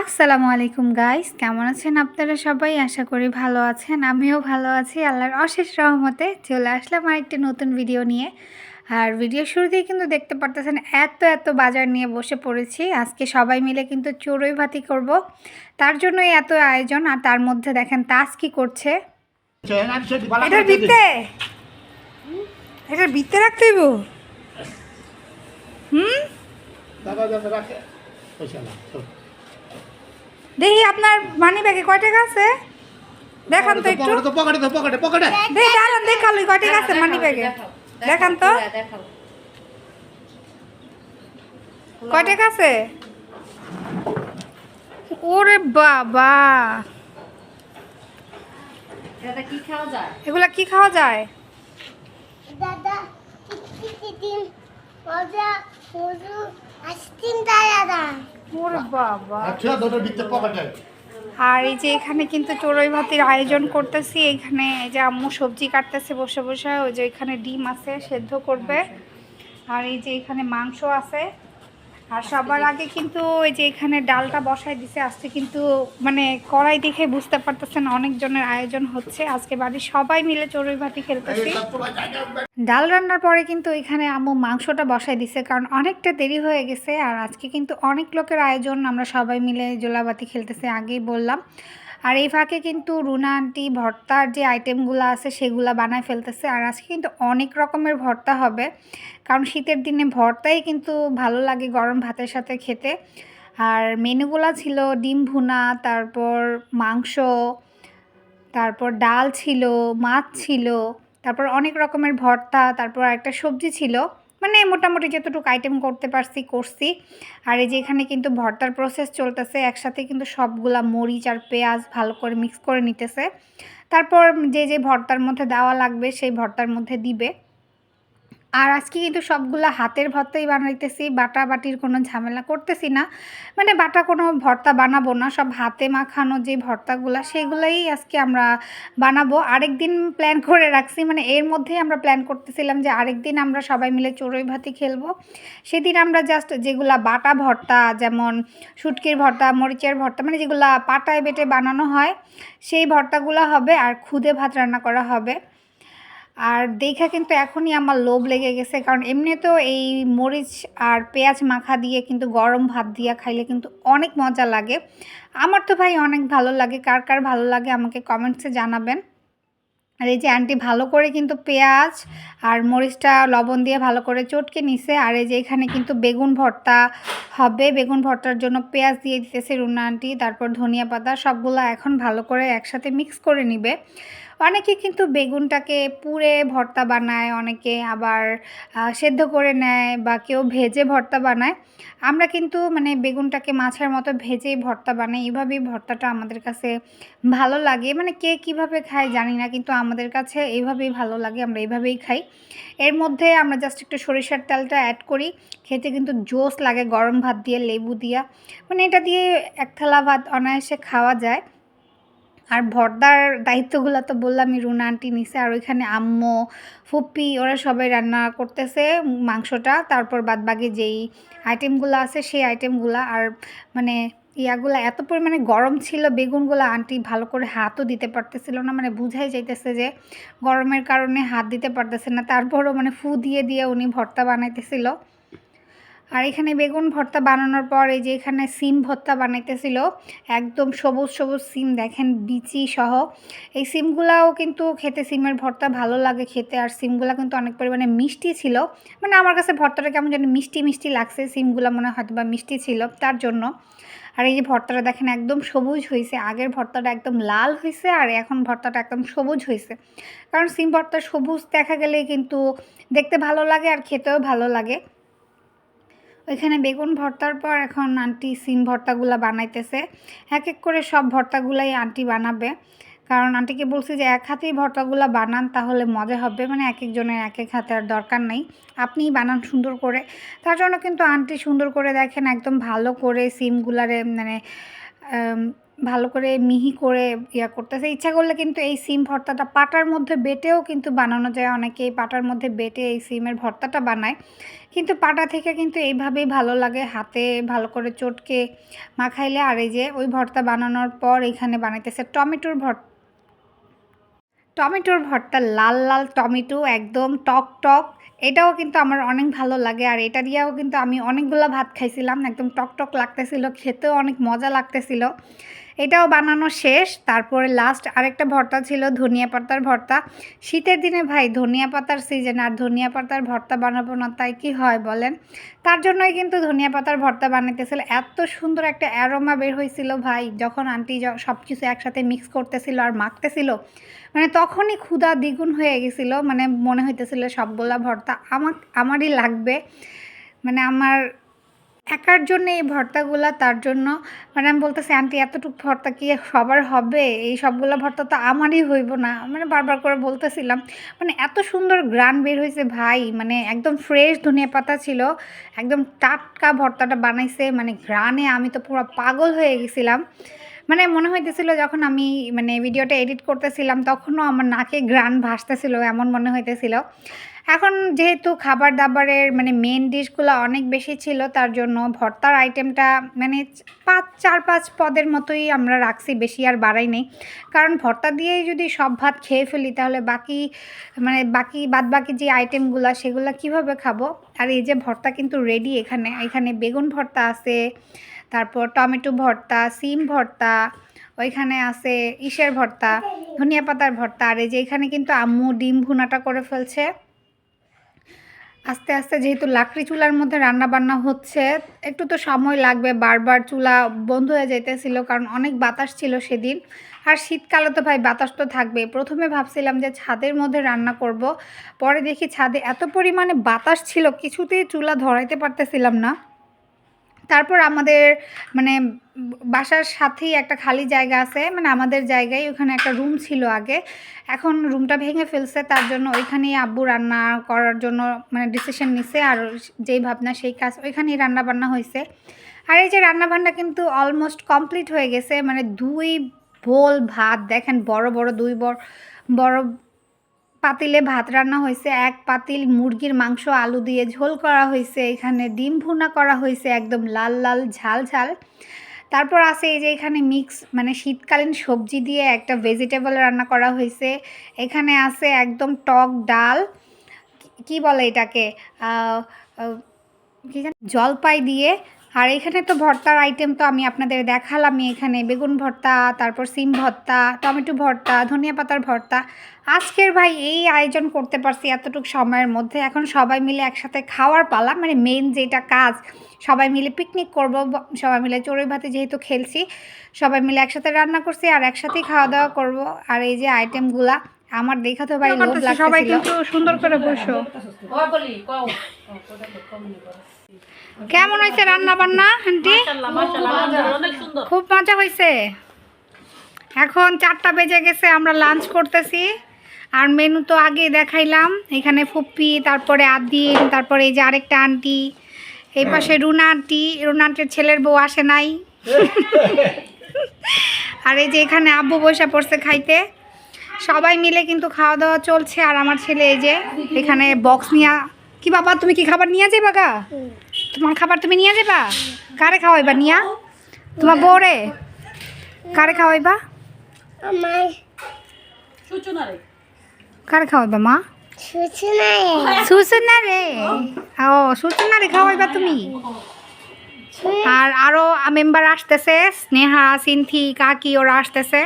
আসসালামু আলাইকুম গাইস কেমন আছেন আপনারা সবাই? আশা করি ভালো আছেন। আমিও ভালো আছি। আল্লাহর অশেষ রহমতে চলে আসলাম আর একটি নতুন ভিডিও নিয়ে। আর ভিডিও শুরুতেই কিন্তু দেখতে পারতেছেন, এত এত বাজার নিয়ে বসে পড়েছি। আজকে সবাই মিলে কিন্তু চড়ুই ভাতি করব। তার জন্যই এত আয়োজন। আর তার মধ্যে দেখেন তাস কি করছে। এটার ভিত্তে এটার রাখতে হুম? দেখি আপনার মানি ব্যাগে কয় টাকা আছে? দেখান তো একটু। পকেটে তো পকেটে পকেটে দেখি দাঁড়ান দেখাল কয় টাকা আছে মানি ব্যাগে দেখান তো। কয় টাকা আছে? ওরে বাবা। কি খাওয়া যায়? এগুলা কি খাওয়া যায়? দাদা আইসক্রিম দাদা। ওরে বাবা। আর এই যে এখানে কিন্তু চড়ই ভাতির আয়োজন করতেছি এখানে এই যে আম্মু সবজি কাটতেছে বসে বসে ওই যে এখানে ডিম আছে সেদ্ধ করবে। আর এই যে এখানে মাংস আছে আর সবার আগে কিন্তু ওই যে এখানে ডালটা বসায় দিছে আজকে কিন্তু মানে কড়াই দেখে বুঝতে পারতেছেন অনেকজনের আয়োজন হচ্ছে। আজকে বাড়ির সবাই মিলে চড়ুই ভাতি খেলতেছি। ডাল রান্নার পরে কিন্তু এখানে আম্মু মাংসটা বসায় দিছে কারণ অনেকটা দেরি হয়ে গেছে। আর আজকে কিন্তু অনেক লোকের আয়োজন আমরা সবাই মিলে জোলাবাতি খেলতেছি আগেই বললাম। আর এই ফাঁকে কিন্তু রুনা আন্টি ভর্তার যে আইটেমগুলো আছে সেগুলো বানায় ফেলতেছে। আর আজকে কিন্তু অনেক রকমের ভর্তা হবে। কারণ শীতের দিনে ভর্তাই কিন্তু ভালো লাগে গরম ভাতের সাথে খেতে। আর মেনুগুলো ছিল ডিম ভুনা, তারপর মাংস, তারপর ডাল ছিল, মাছ ছিল, তারপর অনেক রকমের ভর্তা, তারপর একটা সবজি ছিল। মানে মোটামুটি যতটুকু আইটেম করতে পারছি, করছি। আর এই যে এখানে কিন্তু ভর্তার প্রসেস চলতেছে, একসাথে কিন্তু সবগুলা মরিচ আর পেঁয়াজ ভালো করে মিক্স করে নিতেছে। তারপর যে যে ভর্তার মধ্যে দেওয়া লাগবে, সেই ভর্তার মধ্যে দিবে। আর আজকে কিন্তু সবগুলো হাতের ভর্তাই বানাইতেছি বাটা বাটির কোনো ঝামেলা করতেছি না। মানে বাটা কোনো ভর্তা বানাবো না, সব হাতে মাখানো যে ভর্তাগুলো সেগুলাই আজকে আমরা বানাবো। আরেক দিন প্ল্যান করে রাখছি মানে এর মধ্যেই আমরা প্ল্যান করতেছিলাম যে আরেক দিন আমরা সবাই মিলে চড়ুই ভাতি খেলব। সেদিন আমরা জাস্ট যেগুলা বাটা ভর্তা, যেমন শুটকির ভর্তা, মরিচের ভর্তা মানে যেগুলা পাটায় বেটে বানানো হয়, সেই ভর্তাগুলো হবে আর খুদে ভাত রান্না করা হবে। আর দেখা কিন্তু এখনই আমার লোভ লেগে গেছে, কারণ এমনিতেও এই মরিচ আর পেঁয়াজ মাখা দিয়ে কিন্তু গরম ভাত দিয়ে খাইলে কিন্তু অনেক মজা লাগে। আমার তো ভাই অনেক ভালো লাগে, কার কার ভালো লাগে আমাকে কমেন্টসে জানাবেন। আর এই যে আন্টি ভালো করে কিন্তু পেঁয়াজ আর মরিচটা লবণ দিয়ে ভালো করে চটকে নিছে, আর এই যে এখানে কিন্তু বেগুন ভর্তা হবে, বেগুন ভর্তার জন্য পেঁয়াজ দিয়ে দিতেছে রুনা আন্টি, তারপর ধনিয়া পাতা সবগুলো এখন ভালো করে একসাথে মিক্স করে নিবে। অনেকে কিন্তু বেগুনটাকে পুড়ে ভর্তা বানায়, অনেকে আবার সেদ্ধ করে নেয় বা কেউ ভেজে ভর্তা বানায়। আমরা কিন্তু মানে বেগুনটাকে মাছের মতো ভেজেই ভর্তা বানাই। এইভাবেই ভর্তাটা আমাদের কাছে ভালো লাগে। মানে কে কীভাবে খায় জানি না, কিন্তু আমাদের কাছে এইভাবেই ভালো লাগে, আমরা এইভাবেই খাই। এর মধ্যে আমরা জাস্ট একটু সরিষার তেলটা অ্যাড করি। খেতে কিন্তু জোস লাগে গরম ভাত দিয়ে, লেবু দিয়া। মানে এটা দিয়ে এক থালা ভাত অনায়াসে খাওয়া যায়। আর ভর্দার দায়িত্বগুলো তো বললামই, রুনা আন্টি নিছে, আর ওইখানে আম্মু ফুপি ওরা সবাই রান্না করতেছে মাংসটা। তারপর বাদবাকি যেই আইটেমগুলো আছে সেই আইটেমগুলো আর মানে ইয়াগুলো এত পরিমাণে গরম ছিল, বেগুনগুলো আন্টি ভালো করে হাতও দিতে পারতেছিল না। মানে বুঝাই যাইতেছে যে গরমের কারণে হাত দিতে পারতেছে না। তারপরও মানে ফু দিয়ে দিয়ে উনি ভর্তা বানাইতেছিল। আর এখানে বেগুন ভর্তা বানানোর পর এই যে এখানে সিম ভর্তা বানাইতেছিল, একদম সবুজ সবুজ সিম দেখেন, বিচি সহ। এই সিমগুলাও কিন্তু খেতে সিমের ভর্তা ভালো লাগে খেতে, আর সিমগুলা কিন্তু অনেক পরিমাণে মিষ্টি ছিল। মানে আমার কাছে ভর্তাটা কেমন যেন মিষ্টি মিষ্টি লাগছে, সিমগুলা মনে হয়তো বা মিষ্টি ছিল তার জন্য। আর এই যে ভর্তাটা দেখেন একদম সবুজ হয়েছে আগের ভর্তাটা একদম লাল হয়েছে আর এখন ভর্তাটা একদম সবুজ হয়েছে কারণ সিম ভর্তা সবুজ দেখা গেলে কিন্তু দেখতে ভালো লাগে আর খেতেও ভালো লাগে। ওইখানে বেগুন ভর্তার পর এখন আন্টি সিম ভর্তাগুলো বানাইতেছে। এক এক করে সব ভর্তাগুলাই আন্টি বানাবে। কারণ আন্টিকে বলছি যে, এক হাতেই ভর্তাগুলো বানান তাহলে মজা হবে। মানে এক একজনের এক এক হাতে আর দরকার নেই। আপনিই বানান সুন্দর করে। তার জন্য কিন্তু আন্টি সুন্দর করে দেখেন, একদম ভালো করে সিমগুলারে মানে ভালো করে মিহি করে ইয়া করতেছে। ইচ্ছা করলে কিন্তু এই সিম ভর্তাটা পাটার মধ্যে বেটেও কিন্তু বানানো যায়। অনেকেই পাটার মধ্যে বেটে এই সিমের ভর্তাটা বানায়। কিন্তু পাটা থেকে কিন্তু এইভাবেই ভালো লাগে। হাতে ভালো করে চটকে মাখাইলে আর এই যে ওই ভর্তা বানানোর পর এখানে বানাইতেছে টমেটোর ভর্তা টমেটোর ভর্তা, লাল লাল টমেটো একদম টক টক। এটাও কিন্তু আমার অনেক ভালো লাগে। আর এটা দিয়েও কিন্তু আমি অনেকগুলো ভাত খাইছিলাম। একদম টক টক লাগতেছিল। খেতেও অনেক মজা লাগতেছিল। এটাও বানানো শেষ। তারপরে লাস্ট আরেকটা ভর্তা ছিল ধনিয়া পাতার ভর্তা। শীতের দিনে ভাই ধনিয়া পাতার সিজন আর ধনিয়া পাতার ভর্তা বানাবো না, তাই কি হয় বলেন? তার জন্যই কিন্তু ধনিয়া পাতার ভর্তা বানাইতেছিল। এত সুন্দর একটা অ্যারোমা বের হয়েছিল ভাই, যখন আন্টি সব কিছু একসাথে মিক্স করতেছিল আর মাখতেছিল। মানে তখনই ক্ষুধা দ্বিগুণ হয়ে গেছিল। মানে মনে হইতেছিল সবগুলা ভর্তা আমার আমারই লাগবে। মানে আমার একার জন্য এই ভর্তাগুলা, তার জন্য মানে আমি বলতেছি, আন্টি, এতটুকু ভর্তা কি সবার হবে? এই সবগুলো ভর্তা তো আমারই হইব না। মানে বারবার করে বলতেছিলাম। মানে এত সুন্দর গ্রান বের হয়েছে ভাই মানে একদম ফ্রেশ ধনিয়া পাতা ছিল, একদম টাটকা ভর্তাটা বানাইছে মানে গ্রানে আমি তো পুরো পাগল হয়ে গেছিলাম। মানে মনে হইতেছিল যখন আমি মানে ভিডিওটা এডিট করতেছিলাম, তখনও আমার নাকে গ্রান ভাসতেছিল, এমন মনে হইতেছিল। এখন যেহেতু খাবার দাবারের মানে মেন ডিশগুলো অনেক বেশি ছিল, তার জন্য ভর্তার আইটেমটা মানে পাঁচ, চার, পাঁচ পদের মতোই আমরা রাখছি, বেশি আর বাড়াই নেই। কারণ ভর্তা দিয়েই যদি সব ভাত খেয়ে ফেলি, তাহলে বাকি মানে বাকি বাদ বাকি যে আইটেমগুলো সেগুলো কীভাবে খাব? আর এই যে ভর্তা কিন্তু রেডি এখানে। এখানে বেগুন ভর্তা আছে, তারপর টমেটো ভর্তা, সিম ভর্তা, ওইখানে আছে ইসের ভর্তা, ধনিয়া পাতার ভর্তা, আর এই যে এখানে কিন্তু আম্মু ডিম ভুনাটা করে ফেলছে। আস্তে আস্তে যেহেতু লাকড়ি চুলার মধ্যে রান্না বান্না হচ্ছে, একটু তো সময় লাগবে, বারবার চুলা বন্ধ হয়ে যাইতেছিল কারণ অনেক বাতাস ছিল সেদিন। আর শীতকালে তো ভাই বাতাস তো থাকবে। প্রথমে ভাবছিলাম যে ছাদের মধ্যে রান্না করব, পরে দেখি ছাদে এত পরিমাণে বাতাস ছিল, কিছুতেই চুলা ধরাইতে পারতেছিলাম না। তারপর আমাদের মানে বাসার সাথেই একটা খালি জায়গা আছে মানে আমাদের জায়গায় ওখানে একটা রুম ছিল আগে। এখন রুমটা ভেঙে ফেলছে, তার জন্য ওইখানেই আব্বু রান্না করার জন্য মানে ডিসিশন নিছে, আর যেই ভাবনা, সেই কাজ, ওইখানেই রান্না বান্না হয়েছে। আর এই যে রান্না বান্না কিন্তু অলমোস্ট কমপ্লিট হয়ে গেছে মানে দুই বোল ভাত, দেখেন, বড় বড় দুই বড় বড় পাতিলে ভাত রান্না হয়েছে, এক পাতিল মুরগির মাংস, আলু দিয়ে ঝোল করা হয়েছে, এখানে ডিম ভুনা করা হয়েছে, একদম লাল লাল, ঝাল ঝাল। তারপর আছে এই যে এখানে মিক্স মানে শীতকালীন সবজি দিয়ে একটা ভেজিটেবল রান্না করা হয়েছে। এখানে আছে একদম টক ডাল, কি- বলে এটাকে? জলপাই দিয়ে আর এখানে তো ভর্তার আইটেম তো আমি আপনাদের দেখালামই। এখানে বেগুন ভর্তা তারপর সিম ভর্তা টমেটো ভর্তা ধনিয়া পাতার ভর্তা। আজকের ভাই এই আয়োজন করতে পারছি এতটুকু সময়ের মধ্যে। এখন সবাই মিলে একসাথে খাওয়ার পালা মানে মেন যেটা কাজ সবাই মিলে পিকনিক করব সবাই মিলে চড়ুই ভাতে যেহেতু খেলছি সবাই মিলে একসাথে রান্না করছি আর একসাথেই খাওয়া দাওয়া করব। আর এই যে আইটেমগুলা আমার দেখা তো ভাই লোভ সবাই কিন্তু সুন্দর করে বসো। বলি? কও। কেমন হয়েছে রান্না বান্না আন্টি খুব মজা হয়েছে। এখন চারটা বেজে গেছে আমরা লাঞ্চ করতেছি। আর মেনু তো আগে দেখাইলাম এখানে ফুপ্পি তারপরে আদিন তারপরে এই যে আরেকটা আন্টি। এই পাশে রুনা আন্টি রুনা আন্টির ছেলের বউ আসে নাই। আর এই যে এখানে আব্বু বসে পড়ছে খাইতে। সবাই মিলে কিন্তু খাওয়া দাওয়া চলছে আর আমার ছেলে এই যে এখানে বক্স নিয়ে কি বাবা তুমি কি খাবার নিয়ে যাবা গা? তোমার খাবার তুমি নিয়ে যাবা? কারে খাওয়াইবা নিয়া? তোমার বউরে? কারে খাওয়াইবা? কারে খাওয়াইবা মা? সুসুনা রে ও সুসুনা রে খাওয়াইবা তুমি? আর আরও মেম্বার আসতেছে স্নেহা সিনথি কাকি ওরা আসতেছে।